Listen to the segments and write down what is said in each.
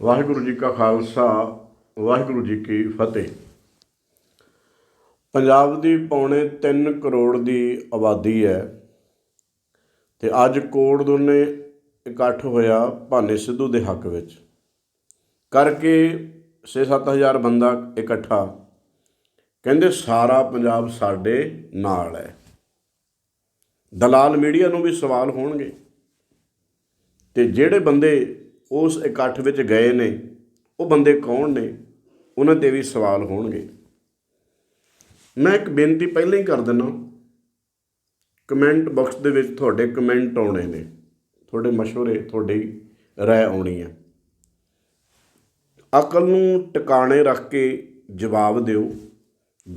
ਵਾਹਿਗੁਰੂ ਜੀ ਕਾ ਖਾਲਸਾ, ਵਾਹਿਗੁਰੂ ਜੀ ਕੀ ਫਤਿਹ। ਪੰਜਾਬ ਦੀ ਪੌਣੇ 3 ਕਰੋੜ ਦੀ ਆਬਾਦੀ ਹੈ ਤੇ ਅੱਜ ਕੋੜ ਦੋਨੇ ਇਕੱਠ ਹੋਇਆ ਭਾਨੇ ਸਿੱਧੂ ਦੇ ਹੱਕ ਵਿੱਚ। ਕਰਕੇ 6-7000 ਬੰਦਾ ਇਕੱਠਾ, ਕਹਿੰਦੇ ਸਾਰਾ ਪੰਜਾਬ ਸਾਡੇ ਨਾਲ ਹੈ। ਦਲਾਲ ਮੀਡੀਆ ਨੂੰ ਵੀ ਸਵਾਲ ਹੋਣਗੇ ਤੇ ਜਿਹੜੇ ਬੰਦੇ ਉਸ ਇਕੱਠ ਵਿੱਚ ਗਏ ਨੇ, ਉਹ ਬੰਦੇ ਕੌਣ ਨੇ? ਉਹਨਾਂ ਤੇ ਵੀ ਸਵਾਲ ਹੋਣਗੇ। ਮੈਂ ਇੱਕ ਬੇਨਤੀ ਪਹਿਲਾਂ ਹੀ ਕਰ ਦਿੰਦਾ ਕਮੈਂਟ ਬਾਕਸ ਦੇ ਵਿੱਚ ਤੁਹਾਡੇ ਕਮੈਂਟ ਆਉਣੇ ਨੇ, ਤੁਹਾਡੇ ਮਸ਼ਵਰੇ, ਤੁਹਾਡੀ ਰਾਏ ਆਉਣੀ ਹੈ। ਅਕਲ ਨੂੰ ਟਿਕਾਣੇ ਰੱਖ ਕੇ ਜਵਾਬ ਦਿਓ।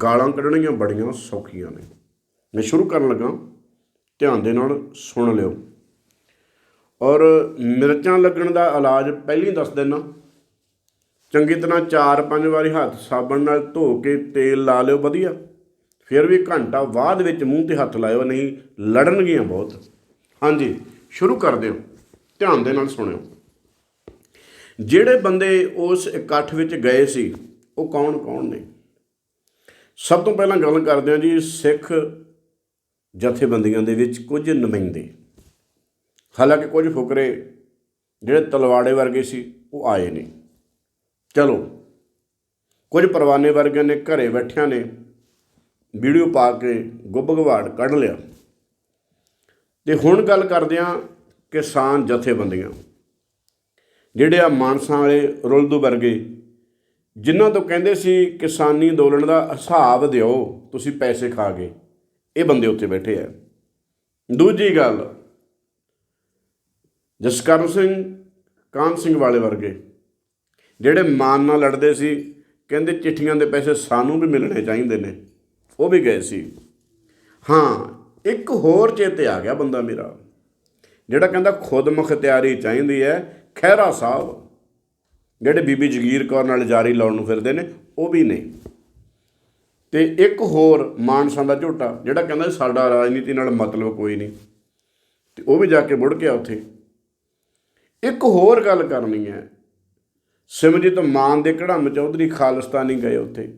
ਗਾਲਾਂ ਕੱਢਣੀਆਂ ਬੜੀਆਂ ਸੌਖੀਆਂ ਨੇ। ਮੈਂ ਸ਼ੁਰੂ ਕਰਨ ਲੱਗਾ, ਧਿਆਨ ਦੇ ਨਾਲ ਸੁਣ ਲਿਓ। ਔਰ ਮਿਰਚਾਂ ਲੱਗਣ ਦਾ ਇਲਾਜ ਪਹਿਲਾਂ ਦੱਸ ਦੇਣਾ ਚੰਗੀ ਤਰ੍ਹਾਂ 4-5 ਵਾਰੀ ਹੱਥ ਸਾਬਣ ਨਾਲ ਧੋ ਕੇ ਤੇਲ ਲਾ ਲਿਓ, ਵਧੀਆ। ਫਿਰ ਵੀ ਘੰਟਾ ਬਾਅਦ ਵਿੱਚ ਮੂੰਹ ਤੇ ਹੱਥ ਲਾਇਓ, ਨਹੀਂ ਲੜਨਗੀਆਂ ਬਹੁਤ। ਹਾਂਜੀ, ਸ਼ੁਰੂ ਕਰਦੇ ਦਿਓ। ਧਿਆਨ ਦੇ ਨਾਲ ਸੁਣਿਓ। ਜਿਹੜੇ ਬੰਦੇ ਉਸ ਇਕੱਠ ਵਿੱਚ ਗਏ ਸੀ, ਉਹ ਕੌਣ ਕੌਣ ਨੇ? ਸਭ ਤੋਂ ਪਹਿਲਾਂ ਗੱਲ ਕਰਦੇ ਹਾਂ ਜੀ ਸਿੱਖ ਜਥੇਬੰਦੀਆਂ ਦੇ ਵਿੱਚ ਕੁਝ ਨੁਮਾਇੰਦੇ। ਹਾਲਾਂਕਿ ਕੁਝ ਫੁਕਰੇ ਜਿਹੜੇ ਤਲਵਾੜੇ ਵਰਗੇ ਸੀ, ਉਹ ਆਏ ਨੇ ਚਲੋ, ਕੁਝ ਪਰਵਾਨੇ ਵਰਗਿਆਂ ਨੇ ਘਰੇ ਬੈਠਿਆਂ ਨੇ ਵੀਡੀਓ ਪਾ ਕੇ ਗੁੱਬ ਗਵਾੜ ਕੱਢ ਲਿਆ। ਤੇ ਹੁਣ ਗੱਲ ਕਰਦੇ ਹਾਂ ਕਿਸਾਨ ਜਥੇਬੰਦੀਆਂ, ਜਿਹੜੇ ਆ ਮਾਨਸਾ ਵਾਲੇ ਰੁਲਦੂ ਵਰਗੇ, ਜਿਨ੍ਹਾਂ ਤੋਂ ਕਹਿੰਦੇ ਸੀ, ਕਿਸਾਨੀ ਅੰਦੋਲਨ ਦਾ ਹਿਸਾਬ ਦਿਓ, ਤੁਸੀਂ ਪੈਸੇ ਖਾ ਗਏ, ਇਹ ਬੰਦੇ ਉੱਥੇ ਬੈਠੇ ਆ। ਦੂਜੀ ਗੱਲ ਜਸਕਰਨ ਸਿੰਘ ਕਾਨ ਸਿੰਘ ਵਾਲੇ ਵਰਗੇ, ਜਿਹੜੇ ਮਾਨ ਨਾਲ ਲੜਦੇ ਸੀ, ਕਹਿੰਦੇ ਚਿੱਠੀਆਂ ਦੇ ਪੈਸੇ ਸਾਨੂੰ ਵੀ ਮਿਲਣੇ ਚਾਹੀਦੇ ਨੇ, ਉਹ ਵੀ ਗਏ ਸੀ। ਹਾਂ, ਇੱਕ ਹੋਰ ਚੇਤੇ ਆ ਗਿਆ ਬੰਦਾ ਮੇਰਾ, ਜਿਹੜਾ ਕਹਿੰਦਾ ਖੁਦ ਮੁਖਤਿਆਰੀ ਚਾਹੀਦੀ ਹੈ, ਖਹਿਰਾ ਸਾਹਿਬ, ਜਿਹੜੇ ਬੀਬੀ ਜਗੀਰ ਕੌਰ ਨਾਲ ਜਾਰੀ ਲਾਉਣ ਨੂੰ ਫਿਰਦੇ ਨੇ, ਉਹ ਵੀ ਨਹੀਂ ਤੇ ਇੱਕ ਹੋਰ ਮਾਨਸਾ ਦਾ ਝੋਟਾ, ਜਿਹੜਾ ਕਹਿੰਦਾ ਸਾਡਾ ਰਾਜਨੀਤੀ ਨਾਲ ਮਤਲਬ ਕੋਈ ਨਹੀਂ, ਤੇ ਉਹ ਵੀ ਜਾ ਕੇ ਮੁੜ ਗਿਆ ਉੱਥੇ। ਇੱਕ ਹੋਰ ਗੱਲ ਕਰਨੀ ਹੈ। ਸਿਮਜੀਤ ਮਾਨ ਦੇ ਕੜਮ ਚੌਧਰੀ ਖਾਲਿਸਤਾਨੀ ਗਏ ਉੱਥੇ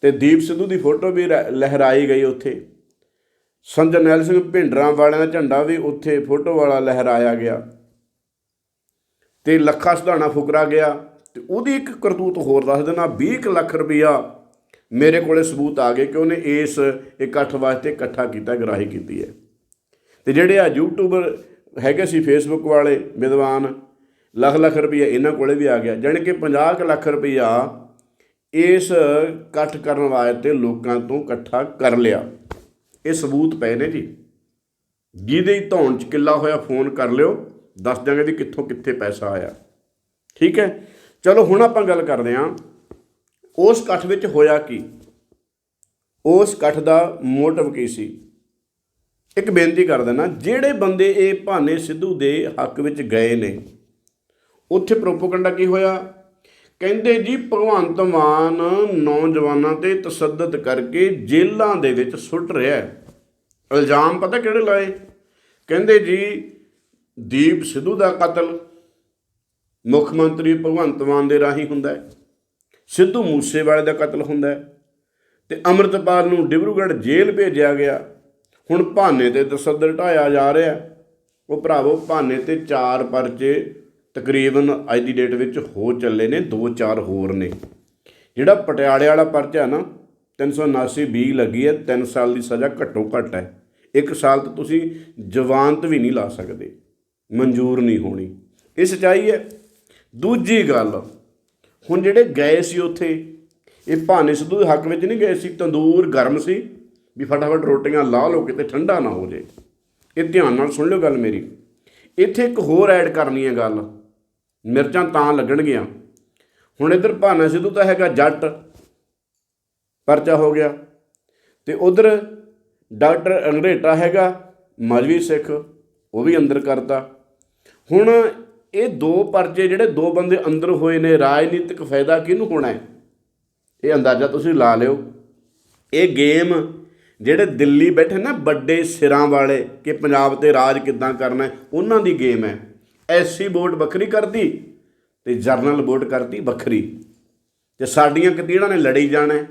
ਤੇ ਦੀਪ ਸਿੱਧੂ ਦੀ ਫੋਟੋ ਵੀ ਰ- ਲਹਿਰਾਈ ਗਈ ਉੱਥੇ। ਸੰਜਰਨੈਲ ਸਿੰਘ ਭਿੰਡਰਾਂ ਵਾਲਿਆਂ ਦਾ ਝੰਡਾ ਵੀ ਉੱਥੇ ਫੋਟੋ ਵਾਲਾ ਲਹਿਰਾਇਆ ਗਿਆ। ਤੇ ਲੱਖਾ ਸਿਧਾਣਾ ਫੁਕਰਾ ਗਿਆ ਤੇ ਉਹਦੀ ਇੱਕ ਕਰਤੂਤ ਹੋਰ ਦੱਸ ਦੇਣਾ 20 ਕੁ ਲੱਖ ਰੁਪਈਆ ਮੇਰੇ ਕੋਲੇ ਸਬੂਤ ਆ ਗਏ ਕਿ ਉਹਨੇ ਇਸ ਇਕੱਠ ਵਾਸਤੇ ਇਕੱਠਾ ਕੀਤਾ, ਗਰਾਹੀ ਕੀਤੀ ਹੈ। ਤੇ ਜਿਹੜੇ ਆ ਯੂਟਿਊਬਰ ਹੈਗੇ ਸੀ ਫੇਸਬੁੱਕ ਵਾਲੇ, ਵਿਦਵਾਨ, ਲੱਖ ਲੱਖ ਰੁਪਈਆ ਇਹਨਾਂ ਕੋਲੇ ਵੀ ਆ ਗਿਆ। ਜਾਣੀ ਕਿ 50 ਕੁ ਲੱਖ ਰੁਪਈਆ ਇਸ ਇਕੱਠ ਕਰਨ ਵਾਸਤੇ ਲੋਕਾਂ ਤੋਂ ਇਕੱਠਾ ਕਰ ਲਿਆ। ਇਹ ਸਬੂਤ ਪਏ ਨੇ ਜੀ। ਜਿਹਦੇ ਹੀ ਧੌਣ ਚ ਕਿੱਲਾ ਹੋਇਆ, ਫੋਨ ਕਰ ਲਿਓ, ਦੱਸ ਦਿਆਂਗੇ ਵੀ ਕਿੱਥੋਂ ਕਿੱਥੇ ਪੈਸਾ ਆਇਆ। ਠੀਕ ਹੈ? ਚਲੋ ਹੁਣ ਆਪਾਂ ਗੱਲ ਕਰਦੇ ਹਾਂ। ਉਸ ਇਕੱਠ ਵਿੱਚ ਹੋਇਆ ਕੀ? ਉਸ ਇਕੱਠ ਦਾ ਮੋਟਿਵ ਕੀ ਸੀ? ਇੱਕ ਬੇਨਤੀ ਕਰ ਦੇਣਾ ਜਿਹੜੇ ਬੰਦੇ ਇਹ ਭਾਨੇ ਸਿੱਧੂ ਦੇ ਹੱਕ ਵਿੱਚ ਗਏ ਨੇ, ਉੱਥੇ ਪ੍ਰੋਪੋਗੰਡਾ ਕੀ ਹੋਇਆ? ਕਹਿੰਦੇ ਜੀ, ਭਗਵੰਤ ਮਾਨ ਨੌਜਵਾਨਾਂ ਤੇ ਤਸੱਦਦ ਕਰਕੇ ਜੇਲ੍ਹਾਂ ਦੇ ਵਿੱਚ ਸੁੱਟ ਰਿਹਾ ਹੈ। ਇਲਜ਼ਾਮ ਪਤਾ ਕਿਹੜੇ ਲਾਏ? ਕਹਿੰਦੇ ਜੀ, ਦੀਪ ਸਿੱਧੂ ਦਾ ਕਤਲ ਮੁੱਖ ਮੰਤਰੀ ਭਗਵੰਤ ਮਾਨ ਦੇ ਰਾਹੀਂ ਹੁੰਦਾ ਹੈ। ਸਿੱਧੂ ਮੂਸੇਵਾਲੇ ਦਾ ਕਤਲ ਹੁੰਦਾ ਹੈ। ਤੇ ਅੰਮ੍ਰਿਤਪਾਲ ਨੂੰ ਡਿਬਰੂਗੜ੍ਹ ਜੇਲ੍ਹ ਭੇਜਿਆ ਗਿਆ। ਹੁਣ ਭਾਨੇ ਤੇ ਤਸੱਦਦ ਢਾਇਆ ਜਾ ਰਿਹਾ। ਉਹ ਭਰਾਵੋ, ਭਾਨੇ ਤੇ ਚਾਰ ਪਰਚੇ ਤਕਰੀਬਨ ਅੱਜ ਦੀ ਡੇਟ ਵਿੱਚ ਹੋ ਚੱਲੇ ਨੇ, ਦੋ ਚਾਰ ਹੋਰ ਨੇ। ਜਿਹੜਾ ਪਟਿਆਲੇ ਵਾਲਾ ਪਰਚਾ ਨਾ 379 ਬੀ ਲੱਗੀ ਹੈ 3 ਸਾਲ ਦੀ ਸਜ਼ਾ ਘੱਟੋ ਘੱਟ ਹੈ। ਇੱਕ ਸਾਲ ਤੋਂ ਤੁਸੀਂ ਜਵਾਨਤ ਵੀ ਨਹੀਂ ਲਾ ਸਕਦੇ, ਮਨਜ਼ੂਰ ਨਹੀਂ ਹੋਣੀ। ਇਹ ਸੱਚਾਈ ਹੈ। ਦੂਜੀ ਗੱਲ, ਹੁਣ ਜਿਹੜੇ ਗਏ ਸੀ ਉੱਥੇ, ਇਹ ਭਾਨੇ ਸਿੱਧੂ ਦੇ ਹੱਕ ਵਿੱਚ ਨਹੀਂ ਗਏ ਸੀ, ਤੰਦੂਰ ਗਰਮ ਸੀ। ਵੀ ਫਟਾਫਟ ਰੋਟੀਆਂ ਲਾ ਲਓ ਕਿਤੇ ਠੰਡਾ ਨਾ ਹੋ ਜੇ ਇਹ ਧਿਆਨ ਨਾਲ ਸੁਣ ਲਿਓ ਗੱਲ ਮੇਰੀ। ਇੱਥੇ ਇੱਕ ਹੋਰ ਐਡ ਕਰਨੀ ਹੈ ਗੱਲ। ਮਿਰਚਾਂ ਤਾਂ ਲੱਗਣਗੀਆਂ। ਹੁਣ ਇੱਧਰ ਭਾਨਾ ਸਿੱਧੂ ਤਾਂ ਹੈਗਾ ਜੱਟ। ਪਰਚਾ ਹੋ ਗਿਆ। ਤੇ ਉਧਰ ਡਾਕਟਰ ਅੰਗਰੇਟਾ ਹੈਗਾ, ਮਜਵੀ ਸਿੱਖ, ਉਹ ਵੀ ਅੰਦਰ ਕਰਤਾ। ਹੁਣ ਇਹ ਦੋ ਪਰਚੇ ਜਿਹੜੇ ਦੋ ਬੰਦੇ ਅੰਦਰ ਹੋਏ ਨੇ, ਰਾਜਨੀਤਿਕ ਫਾਇਦਾ ਕਿਹਨੂੰ ਹੋਣਾ ਹੈ? ਇਹ ਅੰਦਾਜ਼ਾ ਤੁਸੀਂ ਲਾ ਲਿਓ। ਇਹ ਗੇਮ ਜਿਹੜੇ ਦਿੱਲੀ ਬੈਠੇ ਨਾ ਵੱਡੇ ਸਿਰਾਂ ਵਾਲੇ ਕਿ ਪੰਜਾਬ ਤੇ ਰਾਜ ਕਿੱਦਾਂ ਕਰਨਾ ਉਹਨਾਂ ਦੀ ਗੇਮ ਹੈ। ਐਸਸੀ ਵੋਟ ਵੱਖਰੀ ਕਰਦੀ ਤੇ ਜਰਨਲ ਵੋਟ ਕਰਤੀ ਵੱਖਰੀ। ਤੇ ਸਾਡੀਆਂ ਕਤੀੜਾਂ ਨੇ ਲੜੀ ਜਾਣਾ ਹੈ।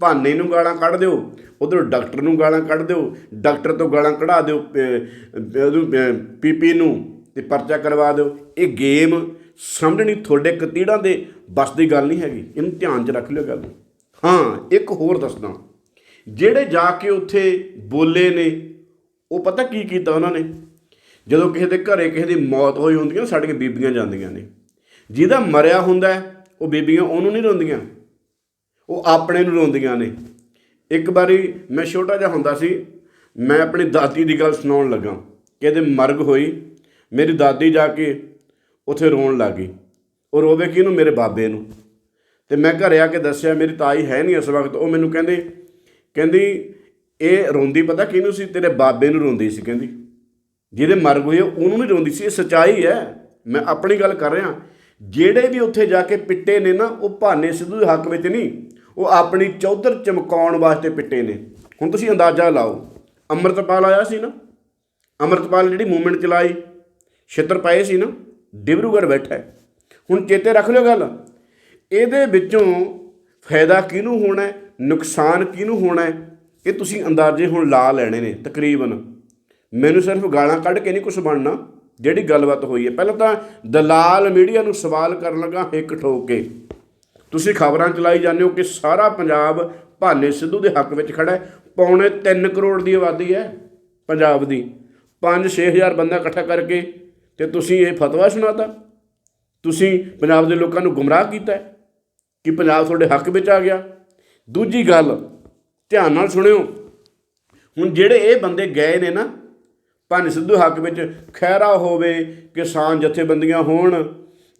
ਭਾਨੇ ਨੂੰ ਗਾਲਾਂ ਕੱਢ ਦਿਓ, ਉਧਰ ਡਾਕਟਰ ਨੂੰ ਗਾਲਾਂ ਕੱਢ ਦਿਓ, ਡਾਕਟਰ ਤੋਂ ਗਾਲਾਂ ਕਢਾ ਦਿਓ ਪ- ਉਹਨੂੰ ਪੀਪੀ ਨੂੰ ਤੇ ਪਰਚਾ ਕਰਵਾ ਦਿਓ। ਇਹ ਗੇਮ ਸਮਝਣੀ ਤੁਹਾਡੇ ਕਤੀੜਾਂ ਦੇ ਬਸ ਦੀ ਗੱਲ ਨਹੀਂ ਹੈਗੀ, ਇਹਨੂੰ ਧਿਆਨ 'ਚ ਰੱਖ ਲਿਓ ਗੱਲ ਹਾਂ, ਇੱਕ ਹੋਰ ਦੱਸਦਾ। ਜਿਹੜੇ ਜਾ ਕੇ ਉੱਥੇ ਬੋਲੇ ਨੇ, ਉਹ ਪਤਾ ਕੀ ਕੀਤਾ ਉਹਨਾਂ ਨੇ? ਜਦੋਂ ਕਿਸੇ ਦੇ ਘਰੇ ਕਿਸੇ ਦੀ ਮੌਤ ਹੋਈ ਹੁੰਦੀ ਹੈ ਸਾਡੀਆਂ ਬੀਬੀਆਂ ਜਾਂਦੀਆਂ ਨੇ। ਜਿਹਦਾ ਮਰਿਆ ਹੁੰਦਾ ਉਹ ਬੀਬੀਆਂ ਉਹਨੂੰ ਨਹੀਂ ਰੋਂਦੀਆਂ। ਉਹ ਆਪਣੇ ਨੂੰ ਰੋਂਦੀਆਂ ਨੇ। ਇੱਕ ਵਾਰੀ ਮੈਂ ਛੋਟਾ ਜਿਹਾ ਹੁੰਦਾ ਸੀ, ਮੈਂ ਆਪਣੀ ਦਾਦੀ ਦੀ ਗੱਲ ਸੁਣਾਉਣ ਲੱਗਾ। ਕਿ ਇਹਦੇ ਮਰਗ ਹੋਈ, ਮੇਰੀ ਦਾਦੀ ਜਾ ਕੇ ਉੱਥੇ ਰੋਣ ਲੱਗੀ ਉਹ ਰੋਵੇ ਕਿਹਨੂੰ? ਮੇਰੇ ਬਾਬੇ ਨੂੰ। ਤੇ ਮੈਂ ਘਰੇ ਆ ਕੇ ਦੱਸਿਆ, ਮੇਰੀ ਤਾਈ ਹੈ ਨਹੀਂ ਇਸ ਵਕਤ। ਉਹ ਮੈਨੂੰ ਕਹਿੰਦੇ ਕਹਿੰਦੀ, ਇਹ ਰੋਂਦੀ ਪਤਾ ਕਿਹਨੂੰ ਸੀ? ਤੇਰੇ ਬਾਬੇ ਨੂੰ ਰੋਂਦੀ ਸੀ, ਕਹਿੰਦੀ। ਜਿਹਦੇ ਮਰਗ ਹੋਈ ਉਹਨੂੰ ਨਹੀਂ ਰੋਂਦੀ ਸੀ, ਇਹ ਸਚਾਈ ਹੈ। ਮੈਂ ਆਪਣੀ ਗੱਲ ਕਰ ਰਿਹਾ। ਜਿਹੜੇ ਵੀ ਉੱਥੇ ਜਾ ਕੇ ਪਿੱਟੇ ਨੇ ਨਾ, ਉਹ ਭਾਨੇ ਸਿੱਧੂ ਦੇ ਹੱਕ ਵਿੱਚ ਨਹੀਂ। ਉਹ ਆਪਣੀ ਚੌਧਰ ਚਮਕਾਉਣ ਵਾਸਤੇ ਪਿੱਟੇ ਨੇ। ਹੁਣ ਤੁਸੀਂ ਅੰਦਾਜ਼ਾ ਲਾਓ, ਅੰਮ੍ਰਿਤਪਾਲ ਆਇਆ ਸੀ ਨਾ? ਅੰਮ੍ਰਿਤਪਾਲ ਜਿਹੜੀ ਮੂਵਮੈਂਟ ਚਲਾਈ, ਛਿੱਤਰ ਪਏ ਸੀ ਨਾ, ਡਿਬਰੂਗੜ੍ਹ ਬੈਠਾ ਹੁਣ ਚੇਤੇ ਰੱਖ ਲਿਓ ਗੱਲ। ਇਹਦੇ ਵਿੱਚੋਂ ਫਾਇਦਾ ਕਿਹਨੂੰ ਹੋਣਾ ਨੁਕਸਾਨ ਕਿਹਨੂੰ ਹੋਣਾ ਹੈ? ਇਹ ਤੁਸੀਂ ਅੰਦਾਜ਼ੇ ਹੁਣ ਲਾ ਲੈਣੇ ਨੇ, ਤਕਰੀਬਨ। ਮੈਨੂੰ ਸਿਰਫ ਗਾਲਾਂ ਕੱਢ ਕੇ ਨਹੀਂ ਕੁਝ ਬਣਨਾ, ਜਿਹੜੀ ਗੱਲਬਾਤ ਹੋਈ ਹੈ। ਪਹਿਲਾਂ ਤਾਂ ਦਲਾਲ ਮੀਡੀਆ ਨੂੰ ਸਵਾਲ ਕਰਨ ਲੱਗਾ ਹਿੱਕ ਠੋਕ। ਕੇ ਤੁਸੀਂ ਖਬਰਾਂ ਚਲਾਈ ਜਾਂਦੇ ਹੋ ਕਿ ਸਾਰਾ ਪੰਜਾਬ ਭਾਨੇ ਸਿੱਧੂ ਦੇ ਹੱਕ ਵਿੱਚ ਖੜਾ ਹੈ। ਪੌਣੇ 3 ਕਰੋੜ ਦੀ ਆਬਾਦੀ ਹੈ ਪੰਜਾਬ ਦੀ। 5-6000 ਬੰਦਾ ਇਕੱਠਾ ਕਰਕੇ ਤੇ ਤੁਸੀਂ ਇਹ ਫਤਵਾ ਸੁਣਾਤਾ। ਤੁਸੀਂ ਪੰਜਾਬ ਦੇ ਲੋਕਾਂ ਨੂੰ ਗੁੰਮਰਾਹ ਕੀਤਾ ਕਿ ਪੰਜਾਬ ਤੁਹਾਡੇ ਹੱਕ ਵਿੱਚ ਆ ਗਿਆ। ਦੂਜੀ ਗੱਲ, ਧਿਆਨ ਨਾਲ ਸੁਣਿਓ। ਹੁਣ ਜਿਹੜੇ ਇਹ ਬੰਦੇ ਗਏ ਨੇ ਨਾ, ਭਾਵੇਂ ਸਿੱਧੂ ਹੱਕ ਵਿੱਚ ਖੈਰਾ ਹੋਵੇ ਕਿਸਾਨ ਜਥੇਬੰਦੀਆਂ ਹੋਣ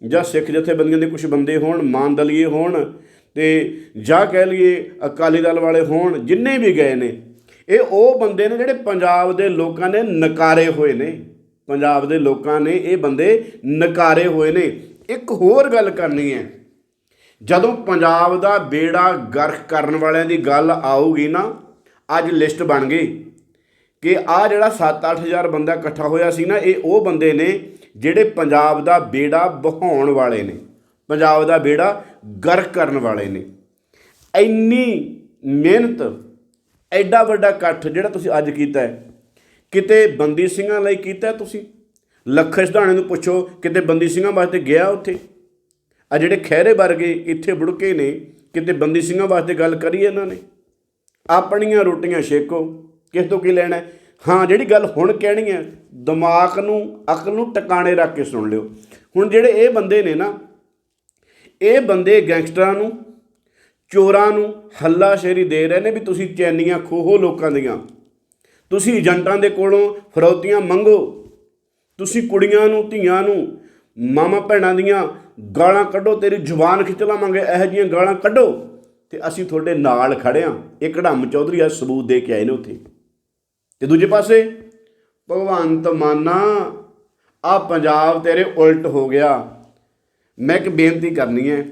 ਜਾਂ ਸਿੱਖ ਜਥੇਬੰਦੀਆਂ ਦੇ ਕੁਝ ਬੰਦੇ ਹੋਣ ਮਾਨਦਲੀਏ ਹੋਣ ਤੇ ਜਾਂ ਕਹਿ ਲਈਏ ਅਕਾਲੀ ਦਲ ਵਾਲੇ ਹੋਣ, ਜਿੰਨੇ ਵੀ ਗਏ ਨੇ, ਇਹ ਉਹ ਬੰਦੇ ਨੇ ਜਿਹੜੇ ਪੰਜਾਬ ਦੇ ਲੋਕਾਂ ਨੇ ਨਕਾਰੇ ਹੋਏ ਨੇ। ਪੰਜਾਬ ਦੇ ਲੋਕਾਂ ਨੇ ਇਹ ਬੰਦੇ ਨਕਾਰੇ ਹੋਏ ਨੇ। ਇੱਕ ਹੋਰ ਗੱਲ ਕਰਨੀ ਹੈ। ਜਦੋਂ ਪੰਜਾਬ ਦਾ ਬੇੜਾ ਗਰਕ ਕਰਨ ਵਾਲਿਆਂ ਦੀ ਗੱਲ ਆਊਗੀ ਨਾ, ਅੱਜ ਲਿਸਟ ਬਣ ਗਈ ਕਿ ਆ ਜਿਹੜਾ 7-8000 ਬੰਦਾ ਇਕੱਠਾ ਹੋਇਆ ਸੀ ਨਾ, ਇਹ ਉਹ ਬੰਦੇ ਨੇ ਜਿਹੜੇ ਪੰਜਾਬ ਦਾ ਬੇੜਾ ਬਹਾਉਣ ਵਾਲੇ ਨੇ, ਪੰਜਾਬ ਦਾ ਬੇੜਾ ਗਰਕ ਕਰਨ ਵਾਲੇ ਨੇ। ਇੰਨੀ ਮਿਹਨਤ, ਐਡਾ ਵੱਡਾ ਇਕੱਠ ਜਿਹੜਾ ਤੁਸੀਂ ਅੱਜ ਕੀਤਾ ਕਿਤੇ ਬੰਦੀ ਸਿੰਘਾਂ ਲਈ ਕੀਤਾ ਤੁਸੀਂ? ਲੱਖੇ ਸਿਧਾਣੇ ਨੂੰ ਪੁੱਛੋ, ਕਿਤੇ ਬੰਦੀ ਸਿੰਘਾਂ ਵਾਸਤੇ ਗਿਆ ਉੱਥੇ? ਆ ਜਿਹੜੇ ਖਹਿਰੇ ਵਰਗੇ ਇੱਥੇ ਬੁੜਕੇ ਨੇ, ਕਿਤੇ ਬੰਦੀ ਸਿੰਘਾਂ ਵਾਸਤੇ ਗੱਲ ਕਰੀ ਇਹਨਾਂ ਨੇ? ਆਪਣੀਆਂ ਰੋਟੀਆਂ ਛੇਕੋ, ਕਿਸ ਤੋਂ ਕੀ ਲੈਣਾ? ਹਾਂ, ਜਿਹੜੀ ਗੱਲ ਹੁਣ ਕਹਿਣੀ ਹੈ ਦਿਮਾਗ ਨੂੰ, ਅਕਲ ਨੂੰ ਟਿਕਾਣੇ ਰੱਖ ਕੇ ਸੁਣ ਲਿਓ। ਹੁਣ ਜਿਹੜੇ ਇਹ ਬੰਦੇ ਨੇ ਨਾ, ਇਹ ਬੰਦੇ ਗੈਂਗਸਟਰਾਂ ਨੂੰ, ਚੋਰਾਂ ਨੂੰ ਹੱਲਾਸ਼ੇਰੀ ਦੇ ਰਹੇ ਨੇ ਵੀ ਤੁਸੀਂ ਚੈਨੀਆਂ ਖੋਹੋ ਲੋਕਾਂ ਦੀਆਂ। ਤੁਸੀਂ ਏਜੰਟਾਂ ਦੇ ਕੋਲੋਂ ਫਰੌਤੀਆਂ ਮੰਗੋ, ਤੁਸੀਂ ਕੁੜੀਆਂ ਨੂੰ, ਧੀਆਂ ਨੂੰ ਮਾਮਾ ਭੈਣਾਂ ਦੀਆਂ ਗਾਲਾਂ ਕੱਢੋ, ਤੇਰੀ ਜ਼ੁਬਾਨ ਖਿੱਚ ਲਾਵਾਂਗੇ, ਇਹੋ ਜਿਹੀਆਂ ਗਾਲਾਂ ਕੱਢੋ। ਤੇ ਅਸੀਂ ਤੁਹਾਡੇ ਨਾਲ ਖੜੇ ਹਾਂ ਇਹ ਕੜਮ ਚੌਧਰੀ ਆ ਸਬੂਤ ਦੇ ਕੇ ਆਏ ਨੇ ਉੱਥੇ। ਤੇ ਦੂਜੇ ਪਾਸੇ, ਭਗਵੰਤ ਮਾਨਾ ਆ ਪੰਜਾਬ ਤੇਰੇ ਉਲਟ ਹੋ ਗਿਆ। ਮੈਂ ਇੱਕ ਬੇਨਤੀ ਕਰਨੀ ਹੈ,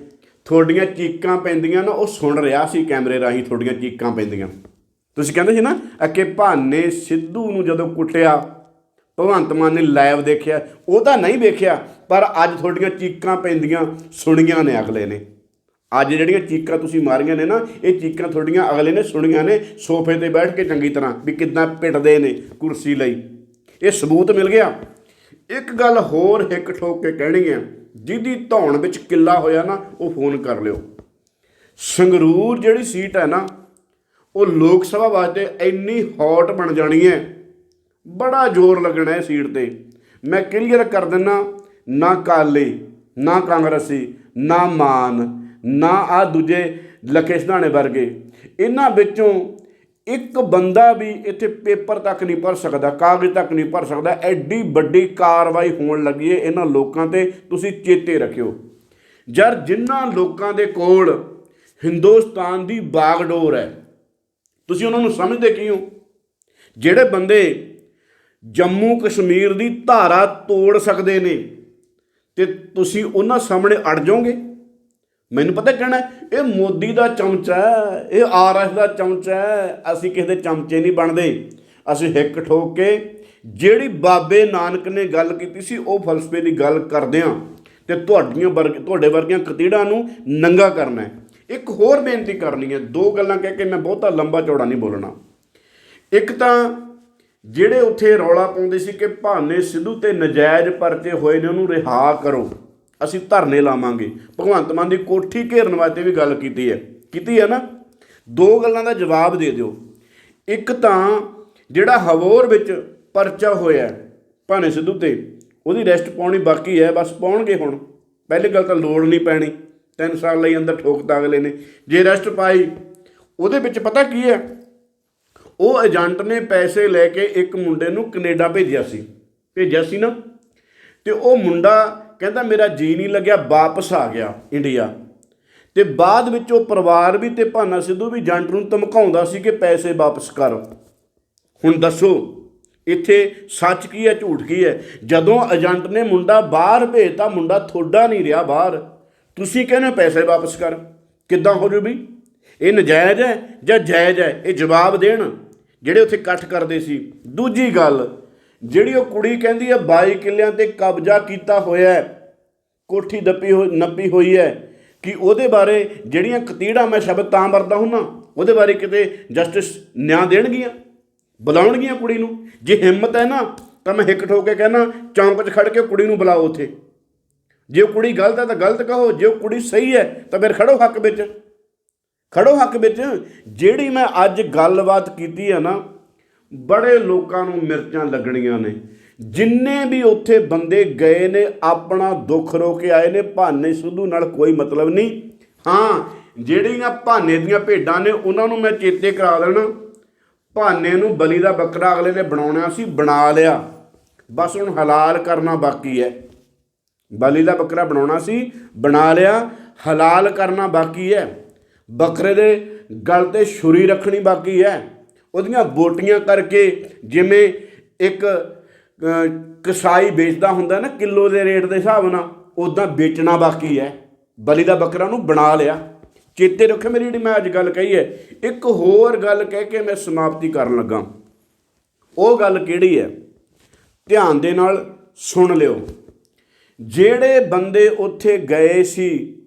ਤੁਹਾਡੀਆਂ ਚੀਕਾਂ ਪੈਂਦੀਆਂ ਨਾ, ਉਹ ਸੁਣ ਰਿਹਾ ਸੀ ਕੈਮਰੇ ਰਾਹੀਂ, ਤੁਹਾਡੀਆਂ ਚੀਕਾਂ ਪੈਂਦੀਆਂ। ਤੁਸੀਂ ਕਹਿੰਦੇ ਸੀ ਨਾ ਕਿ ਭਾਨੇ ਸਿੱਧੂ ਨੂੰ ਜਦੋਂ ਕੁੱਟਿਆ ਭਗਵੰਤ ਮਾਨ ਨੇ ਲਾਈਵ ਦੇਖਿਆ। ਉਹ ਤਾਂ ਨਹੀਂ ਵੇਖਿਆ, ਪਰ ਅੱਜ ਤੁਹਾਡੀਆਂ ਚੀਕਾਂ ਪੈਂਦੀਆਂ, ਸੁਣੀਆਂ ਨੇ ਅਗਲੇ ਨੇ। ਅੱਜ ਜਿਹੜੀਆਂ ਚੀਕਾਂ ਤੁਸੀਂ ਮਾਰੀਆਂ ਨੇ ਨਾ, ਇਹ ਚੀਕਾਂ ਤੁਹਾਡੀਆਂ ਅਗਲੇ ਨੇ ਸੁਣੀਆਂ ਨੇ, ਸੋਫੇ ਤੇ ਬੈਠ ਕੇ ਚੰਗੀ ਤਰ੍ਹਾਂ ਵੀ ਕਿੱਦਾਂ ਪਿੱਟਦੇ ਨੇ ਕੁਰਸੀ ਲਈ। ਇਹ ਸਬੂਤ ਮਿਲ ਗਿਆ। ਇੱਕ ਗੱਲ ਹੋਰ ਹਿੱਕ ਠੋਕ ਕੇ ਕਹਿਣੀ ਹੈ, ਜਿਹਦੀ ਧੌਣ ਵਿੱਚ ਕਿੱਲਾ ਹੋਇਆ ਨਾ, ਉਹ ਫੋਨ ਕਰ ਲਿਓ। ਸੰਗਰੂਰ ਜਿਹੜੀ ਸੀਟ ਹੈ ਨਾ, ਉਹ ਲੋਕ ਸਭਾ ਵਾਸਤੇ ਇੰਨੀ ਹੌਟ ਬਣ ਜਾਣੀ ਹੈ ਬੜਾ ਜ਼ੋਰ ਲੱਗਣਾ ਹੈ ਸੀਟ ਤੇ। ਮੈਂ ਕਲੀਅਰ ਕਰ ਦਿੰਨਾ, ਨਾ ਕਾਲੇ, ਨਾ ਕਾਂਗਰਸੀ, ਨਾ ਮਾਨ, ਨਾ ਆ ਦੂਜੇ ਲਖੇ ਸਿਧਾਣੇ ਵਰਗੇ। ਇਹਨਾਂ ਵਿੱਚੋਂ ਇੱਕ ਬੰਦਾ ਵੀ ਇੱਥੇ ਪੇਪਰ ਤੱਕ ਨਹੀਂ ਭਰ ਸਕਦਾ, ਕਾਗਜ਼ ਤੱਕ ਨਹੀਂ ਭਰ ਸਕਦਾ। ਐਡੀ ਵੱਡੀ ਕਾਰਵਾਈ ਹੋਣ ਲੱਗੀ ਹੈ ਇਹਨਾਂ ਲੋਕਾਂ ਤੇ, ਤੁਸੀਂ ਚੇਤੇ ਰੱਖਿਓ। ਜਰ ਜਿਨ੍ਹਾਂ ਲੋਕਾਂ ਦੇ ਕੋਲ ਹਿੰਦੁਸਤਾਨ ਦੀ ਬਾਗਡੋਰ ਹੈ, ਤੁਸੀਂ ਉਹਨਾਂ ਨੂੰ ਸਮਝਦੇ ਕਿਉਂ? ਜਿਹੜੇ ਬੰਦੇ ਜੰਮੂ ਕਸ਼ਮੀਰ ਦੀ ਧਾਰਾ ਤੋੜ ਸਕਦੇ ਨੇ। ਤੇ ਤੁਸੀਂ ਉਹਨਾਂ ਸਾਹਮਣੇ ਅੜ ਜਾਓਗੇ। ਮੈਨੂੰ ਪਤਾ ਕਹਿਣਾ ਇਹ ਮੋਦੀ ਦਾ ਚਮਚਾ ਹੈ, ਇਹ ਆਰਐਸ ਦਾ ਚਮਚਾ ਹੈ, ਅਸੀਂ ਕਿਸੇ ਦੇ ਚਮਚੇ ਨਹੀਂ ਬਣਦੇ। ਅਸੀਂ ਹਿੱਕ ਠੋਕ ਕੇ ਜਿਹੜੀ ਬਾਬੇ ਨਾਨਕ ਨੇ ਗੱਲ ਕੀਤੀ ਸੀ, ਉਹ ਫਲਸਫੇ ਦੀ ਗੱਲ ਕਰਦੇ ਹਾਂ। ਤੇ ਤੁਹਾਡੀਆਂ ਵਰਗ ਤੁਹਾਡੇ ਵਰਗੀਆਂ ਕਤੀੜਾਂ ਨੂੰ ਨੰਗਾ ਕਰਨਾ ਹੈ। ਇੱਕ ਹੋਰ ਬੇਨਤੀ ਕਰਨੀ ਹੈ, ਦੋ ਗੱਲਾਂ ਕਹਿ ਕੇ ਮੈਂ ਬਹੁਤਾ ਲੰਬਾ ਚੌੜਾ ਨਹੀਂ ਬੋਲਣਾ। ਇੱਕ ਤਾਂ ਜਿਹੜੇ ਉੱਥੇ ਰੌਲਾ ਪਾਉਂਦੇ ਸੀ ਕਿ ਭਾਨੇ ਸਿੱਧੂ ਤੇ ਨਜਾਇਜ਼ ਪਰਚੇ ਹੋਏ ਨੇ ਉਹਨੂੰ ਰਿਹਾ ਕਰੋ। ਅਸੀਂ ਧਰਨੇ ਲਾਵਾਂਗੇ। ਭਗਵੰਤ ਮਾਨ ਦੀ ਕੋਠੀ ਘੇਰਨ ਵਾਸਤੇ ਵੀ ਗੱਲ ਕੀਤੀ ਹੈ। ਕੀਤੀ ਹੈ ਨਾ? ਦੋ ਗੱਲਾਂ ਦਾ ਜਵਾਬ ਦੇ ਦਿਓ। ਇੱਕ ਤਾਂ ਜਿਹੜਾ ਹਵੋਰ ਵਿੱਚ ਪਰਚਾ ਹੋਇਆ ਹੈ, ਭਾਨੇ ਸਿੱਧੂ ਤੇ ਉਹਦੀ ਰੈਸਟ ਪਾਉਣੀ ਬਾਕੀ ਹੈ। ਬਸ ਪਾਉਣਗੇ ਹੁਣ। ਪਹਿਲੀ ਗੱਲ ਤਾਂ ਲੋੜ ਨਹੀਂ ਪੈਣੀ। 3 ਸਾਲ ਲਈ ਅੰਦਰ ਠੋਕਤਾ ਅਗਲੇ ਨੇ। ਜੇ ਰੈਸਟ ਪਾਈ ਉਹਦੇ ਵਿੱਚ ਪਤਾ ਕੀ ਹੈ? ਉਹ ਏਜੰਟ ਨੇ ਪੈਸੇ ਲੈ ਕੇ ਇੱਕ ਮੁੰਡੇ ਨੂੰ ਕੈਨੇਡਾ ਭੇਜਿਆ ਸੀ। ਭੇਜਿਆ ਸੀ ਨਾ। ਤੇ ਉਹ ਮੁੰਡਾ ਕਹਿੰਦਾ, ਮੇਰਾ ਜੀ ਨਹੀਂ ਲੱਗਿਆ, ਵਾਪਸ ਆ ਗਿਆ ਇੰਡੀਆ। ਤੇ ਬਾਅਦ ਵਿੱਚ ਉਹ ਪਰਿਵਾਰ ਵੀ ਤੇ ਭਾਨਾ ਸਿੱਧੂ ਵੀ ਏਜੰਟ ਨੂੰ ਧਮਕਾਉਂਦਾ ਸੀ ਕਿ ਪੈਸੇ ਵਾਪਸ ਕਰ। ਹੁਣ ਦੱਸੋ, ਇੱਥੇ ਸੱਚ ਕੀ ਹੈ, ਝੂਠ ਕੀ ਹੈ? ਜਦੋਂ ਏਜੰਟ ਨੇ ਮੁੰਡਾ ਬਾਹਰ ਭੇਜਤਾ, ਮੁੰਡਾ ਥੋੜਾ ਨਹੀਂ ਰਿਹਾ ਬਾਹਰ। ਤੁਸੀਂ ਕਹਿੰਦੇ ਹੋ ਪੈਸੇ ਵਾਪਸ ਕਰ। ਕਿੱਦਾਂ ਹੋ ਜੂ ਵੀ ਇਹ ਨਜਾਇਜ਼ ਹੈ ਜਾਂ ਜਾਇਜ਼ ਹੈ? ਇਹ ਜਵਾਬ ਦੇਣ। ਜਿਹੜੇ ਉੱਥੇ ਇਕੱਠ ਕਰਦੇ ਸੀ। ਦੂਜੀ ਗੱਲ, ਜਿਹੜੀ ਉਹ ਕੁੜੀ ਕਹਿੰਦੀ ਹੈ 22 ਕਿੱਲਿਆਂ ਤੇ ਕਬਜ਼ਾ ਕੀਤਾ ਹੋਇਆ ਹੈ, ਕੋਠੀ ਦੱਪੀ ਹੋਈ, ਨੱਪੀ ਹੋਈ ਹੈ, ਕਿ ਉਹਦੇ ਬਾਰੇ ਜਿਹੜੀਆਂ ਕਤੀੜਾ ਮੈਂ ਸ਼ਬਦ ਤਾਂ ਵਰਦਾ ਹੁੰਨਾ, ਉਹਦੇ ਬਾਰੇ ਕਿਤੇ ਜਸਟਿਸ ਨਿਆਂ ਦੇਣਗੀਆਂ, ਬੁਲਾਉਣਗੀਆਂ ਕੁੜੀ ਨੂੰ। ਜੇ ਹਿੰਮਤ ਹੈ ਨਾ, ਤਾਂ ਮੈਂ ਹਿੱਕ ਠੋਕ ਕੇ ਕਹਿਣਾ ਚੌਂਕ 'ਚ ਖੜ ਕੇ ਕੁੜੀ ਨੂੰ ਬੁਲਾਓ ਉੱਥੇ। ਜੇ ਉਹ ਕੁੜੀ ਗਲਤ ਹੈ ਤਾਂ ਗਲਤ ਕਹੋ, ਜੇ ਉਹ ਕੁੜੀ ਸਹੀ ਹੈ ਤਾਂ ਫਿਰ ਖੜੋ ਹੱਕ ਵਿੱਚ। ਖੜੋ ਹੱਕ ਵਿੱਚ। ਜਿਹੜੀ ਮੈਂ ਅੱਜ ਗੱਲਬਾਤ ਕੀਤੀ ਹੈ ਨਾ, ਬੜੇ ਲੋਕਾਂ ਨੂੰ ਮਿਰਚਾਂ ਲੱਗਣੀਆਂ ਨੇ। ਜਿੰਨੇ ਵੀ ਉੱਥੇ ਬੰਦੇ ਗਏ ਨੇ, ਆਪਣਾ ਦੁੱਖ ਰੋ ਕੇ ਆਏ ਨੇ, ਭਾਨੇ ਸਿੱਧੂ ਨਾਲ ਕੋਈ ਮਤਲਬ ਨਹੀਂ। ਹਾਂ, ਜਿਹੜੀਆਂ ਭਾਨੇ ਦੀਆਂ ਭੇਡਾਂ ਨੇ, ਉਹਨਾਂ ਨੂੰ ਮੈਂ ਚੇਤੇ ਕਰਾ ਦੇਣਾ। ਭਾਨੇ ਨੂੰ ਬਲੀ ਦਾ ਬੱਕਰਾ ਅਗਲੇ ਨੇ ਬਣਾਉਣਾ ਸੀ, ਬਣਾ ਲਿਆ। ਬਸ ਹੁਣ ਹਲਾਲ ਕਰਨਾ ਬਾਕੀ ਹੈ। ਬਲੀ ਦਾ ਬੱਕਰਾ ਬਣਾਉਣਾ ਸੀ, ਬਣਾ ਲਿਆ, ਹਲਾਲ ਕਰਨਾ ਬਾਕੀ ਹੈ। ਬੱਕਰੇ ਦੇ ਗਲ ਤੇ ਛੁਰੀ ਰੱਖਣੀ ਬਾਕੀ ਹੈ। ਉਹਦੀਆਂ ਬੋਟੀਆਂ ਕਰਕੇ ਜਿਵੇਂ ਇੱਕ ਕਸਾਈ ਵੇਚਦਾ ਹੁੰਦਾ ਨਾ ਕਿਲੋ ਦੇ ਰੇਟ ਦੇ ਹਿਸਾਬ ਨਾਲ ਉਦਾਂ ਵੇਚਣਾ ਬਾਕੀ ਹੈ। ਬਲੀ ਦਾ ਬੱਕਰਾ ਨੂੰ ਬਣਾ ਲਿਆ। ਚੇਤੇ ਰੱਖੋ ਮੇਰੀ ਜਿਹੜੀ ਮੈਂ ਅੱਜ ਗੱਲ ਕਹੀ ਹੈ, ਇੱਕ ਹੋਰ ਗੱਲ ਕਹਿ ਕੇ ਮੈਂ ਸਮਾਪਤੀ ਕਰਨ ਲੱਗਾ। ਉਹ ਗੱਲ ਕਿਹੜੀ ਹੈ? ਧਿਆਨ ਦੇ ਨਾਲ ਸੁਣ ਲਿਓ। ਜਿਹੜੇ ਬੰਦੇ ਉੱਥੇ ਗਏ ਸੀ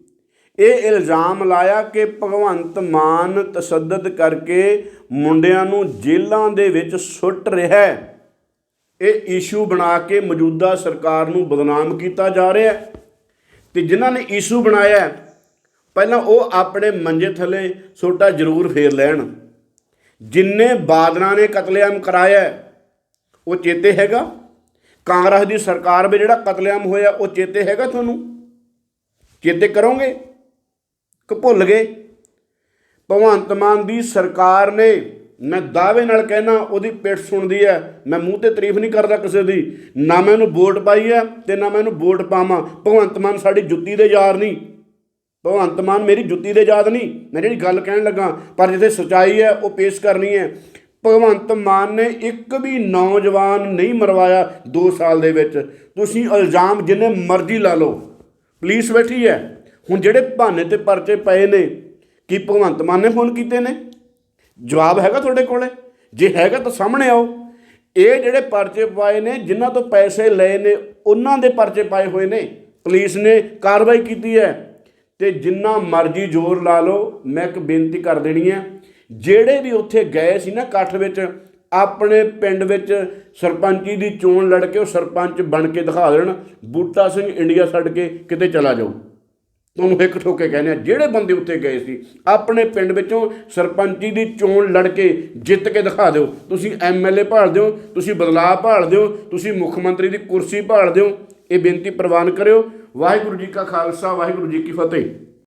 ਇਹ ਇਲਜ਼ਾਮ ਲਾਇਆ ਕਿ ਭਗਵੰਤ ਮਾਨ ਤਸੱਦਦ ਕਰਕੇ ਮੁੰਡਿਆਂ ਨੂੰ ਜੇਲ੍ਹਾਂ ਦੇ ਵਿੱਚ ਸੁੱਟ ਰਿਹਾ ਹੈ। ਇਹ ਇਸ਼ੂ ਬਣਾ ਕੇ ਮੌਜੂਦਾ ਸਰਕਾਰ ਨੂੰ ਬਦਨਾਮ ਕੀਤਾ ਜਾ ਰਿਹਾ ਹੈ। ਤੇ ਜਿਨ੍ਹਾਂ ਨੇ ਇਸ਼ੂ ਬਣਾਇਆ ਪਹਿਲਾਂ ਉਹ ਆਪਣੇ ਮੰਜੇ ਥੱਲੇ ਸੋਟਾ ਜ਼ਰੂਰ ਫੇਰ ਲੈਣ। ਜਿੰਨੇ ਬਾਦਲਾਂ ਨੇ ਕਤਲੇਆਮ ਕਰਾਇਆ ਉਹ ਚੇਤੇ ਹੈਗਾ? ਕਾਂਗਰਸ ਦੀ ਸਰਕਾਰ ਵਿੱਚ ਜਿਹੜਾ ਕਤਲੇਆਮ ਹੋਇਆ, ਉਹ ਚੇਤੇ ਹੈਗਾ ਤੁਹਾਨੂੰ? ਚੇਤੇ ਕਰੋਗੇ? ਕਿ ਭੁੱਲ ਗਏ। ਭਗਵੰਤ ਮਾਨ ਦੀ ਸਰਕਾਰ ਨੇ ਮੈਂ ਦਾਅਵੇ ਨਾਲ ਕਹਿਣਾ, ਉਹਦੀ ਪਿੱਠ ਸੁਣਦੀ ਹੈ। ਮੈਂ ਮੂੰਹ ਤੇ ਤਾਰੀਫ ਨਹੀਂ ਕਰਦਾ ਕਿਸੇ ਦੀ। ਨਾ ਮੈਂ ਉਹਨੂੰ ਵੋਟ ਪਾਈ ਹੈ ਤੇ ਨਾ ਮੈਂ ਉਹਨੂੰ ਵੋਟ ਪਾਵਾਂ। ਭਗਵੰਤ ਮਾਨ ਸਾਡੀ ਜੁੱਤੀ ਦੇ ਯਾਰ ਨਹੀਂ। ਭਗਵੰਤ ਮਾਨ ਮੇਰੀ ਜੁੱਤੀ ਦੇ ਯਾਦ ਨਹੀਂ। ਮੈਂ ਜਿਹੜੀ ਗੱਲ ਕਹਿਣ ਲੱਗਾ, ਪਰ ਜਿੱਥੇ ਸਚਾਈ ਹੈ, ਉਹ ਪੇਸ਼ ਕਰਨੀ ਹੈ। ਭਗਵੰਤ ਮਾਨ ਨੇ ਇੱਕ ਵੀ ਨੌਜਵਾਨ ਨਹੀਂ ਮਰਵਾਇਆ 2 ਸਾਲ ਦੇ ਵਿੱਚ। ਤੁਸੀਂ ਇਲਜ਼ਾਮ ਜਿੰਨੇ ਮਰਜ਼ੀ ਲਾ ਲਓ। ਪੁਲਿਸ ਬੈਠੀ ਹੈ। ਹੁਣ ਜਿਹੜੇ ਬਹਾਨੇ ਤੇ ਪਰਚੇ ਪਏ ਨੇ, ਕੀ ਭਗਵੰਤ ਮਾਨ ਨੇ ਫੋਨ ਕੀਤੇ ਨੇ? ਜਵਾਬ ਹੈਗਾ ਤੁਹਾਡੇ ਕੋਲੇ? ਜੇ ਹੈਗਾ ਤਾਂ ਸਾਹਮਣੇ ਆਓ। ਇਹ ਜਿਹੜੇ ਪਰਚੇ ਪਾਏ ਨੇ, ਜਿਨ੍ਹਾਂ ਤੋਂ ਪੈਸੇ ਲਏ ਨੇ, ਉਹਨਾਂ ਦੇ ਪਰਚੇ ਪਾਏ ਹੋਏ ਨੇ। ਪੁਲਿਸ ਨੇ ਕਾਰਵਾਈ ਕੀਤੀ ਹੈ। ਤੇ ਜਿੰਨਾ ਮਰਜ਼ੀ ਜ਼ੋਰ ਲਾ ਲਓ, ਮੈਂ ਇੱਕ ਬੇਨਤੀ ਕਰ ਦੇਣੀ ਹੈ। ਜਿਹੜੇ ਵੀ ਉੱਥੇ ਗਏ ਸੀ ਨਾ ਇਕੱਠ ਵਿੱਚ, ਆਪਣੇ ਪਿੰਡ ਵਿੱਚ ਸਰਪੰਚੀ ਦੀ ਚੋਣ ਲੜ ਕੇ ਉਹ ਸਰਪੰਚ ਬਣ ਕੇ ਦਿਖਾ ਦੇਣ, ਬੂਟਾ ਸਿੰਘ ਇੰਡੀਆ ਛੱਡ ਕੇ ਕਿਤੇ ਚਲਾ ਜਾਓ। ਤੁਹਾਨੂੰ ਇੱਕ ਠੋਕੇ ਕਹਿੰਦੇ ਆ, ਜਿਹੜੇ ਬੰਦੇ ਉੱਤੇ ਗਏ ਸੀ, ਆਪਣੇ ਪਿੰਡ ਵਿੱਚੋਂ ਸਰਪੰਚੀ ਦੀ ਚੋਣ ਲੜ ਕੇ ਜਿੱਤ ਕੇ ਦਿਖਾ ਦਿਓ। ਤੁਸੀਂ ਐਮਐਲਏ ਭਾਲਦੇ ਹੋ ਤੁਸੀਂ ਬਦਲਾਅ ਭਾਲਦੇ ਹੋ ਤੁਸੀਂ ਮੁੱਖ ਮੰਤਰੀ ਦੀ ਕੁਰਸੀ ਭਾਲਦੇ ਹੋ ਇਹ ਬੇਨਤੀ ਪ੍ਰਵਾਨ ਕਰਿਓ। ਵਾਹਿਗੁਰੂ ਜੀ ਕਾ ਖਾਲਸਾ, ਵਾਹਿਗੁਰੂ ਜੀ ਕੀ ਫਤਿਹ।